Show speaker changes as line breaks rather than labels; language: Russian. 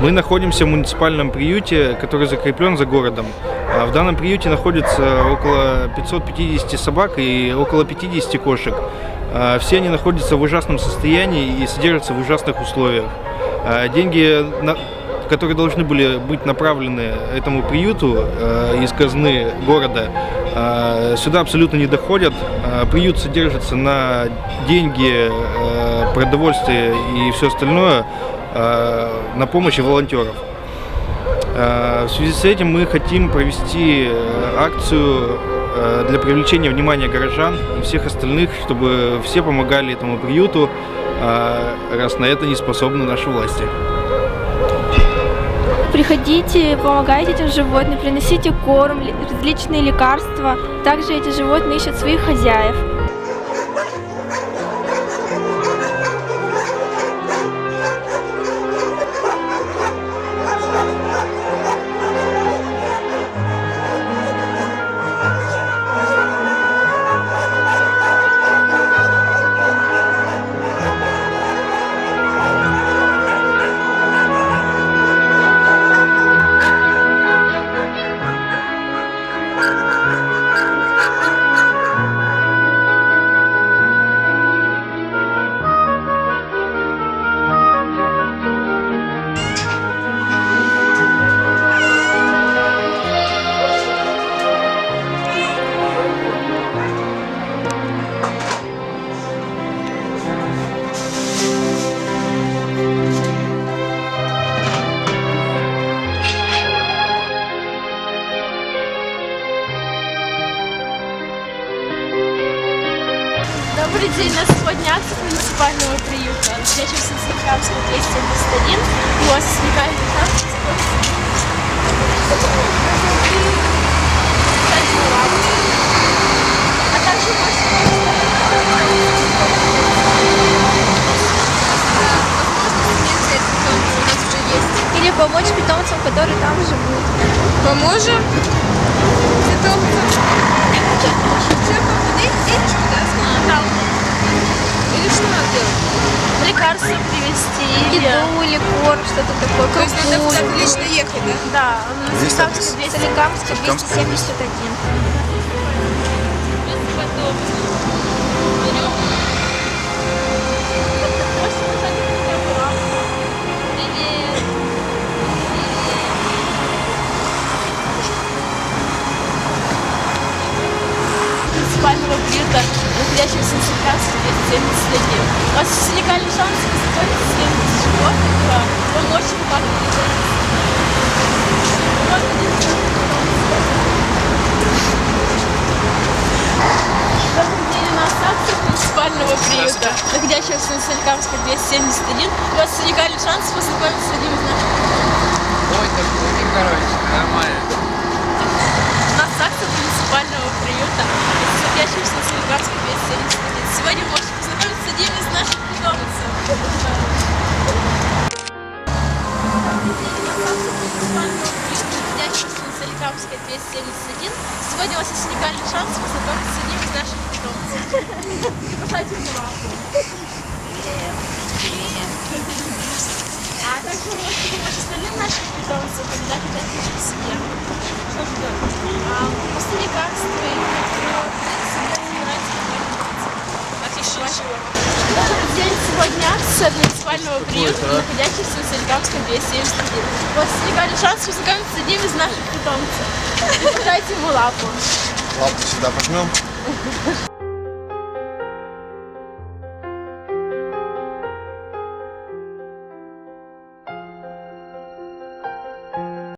Мы находимся в муниципальном приюте, который закреплен за городом. А В данном приюте находится около 550 собак и около 50 кошек. А, Все они находятся в ужасном состоянии и содержатся в ужасных условиях. А, Деньги, которые должны были быть направлены этому приюту из казны города, сюда абсолютно не доходят. Э, Приют содержится на деньги, э, продовольствие и все остальное э, на помощи волонтеров. В связи с этим мы хотим провести э, акцию э, для привлечения внимания горожан и всех остальных, чтобы все помогали этому приюту, раз на это не способны наши власти.
Приходите, помогайте этим животным, приносите корм, ли- различные лекарства. Также эти животные ищут своих хозяев.
Добрый день, нас сегодня акция муниципального приюта. Настоящего Сансаркамского 271. У вас возникает А также
Или помочь питомцам, которые там живут.
Поможем? Питомцам? Да? Или что надо делать?
лекарства привезти.
Еду или корм, что-то такое.
То есть надо куда-то лично ехать, да?
Да, Сансаркамская
Соликамская
271.
271.
муниципального приюта, находящегося в Сансаркамске 271. У вас есть уникальный шанс познакомиться с животных, помочь им как-то. Добрый день, у нас акция муниципального приюта, находящегося на Соликамской 271. У вас уникальный шанс познакомиться с одним из наших
Ой, так Владимир Николаевич, нормально.
У нас акция муниципального приюта, на Соликамской 271. Сегодня вы можете познакомиться с одним из наших питомцев. Соликамской 271. Сегодня у вас есть уникальный шанс познакомиться с одним из наших питомцев. Пожалуйста, лапу. А также вы можете помочь остальным нашим питомцам, когда хотят лучше к себе. Что же делать? А, После лекарства и Отлично. Добрый день. Сегодня акция муниципального приюта, находящегося в Соликамском 271. У вас уникальный шанс познакомиться с одним из наших питомцев. Подайте ему лапу.
Лапу сюда пожмем.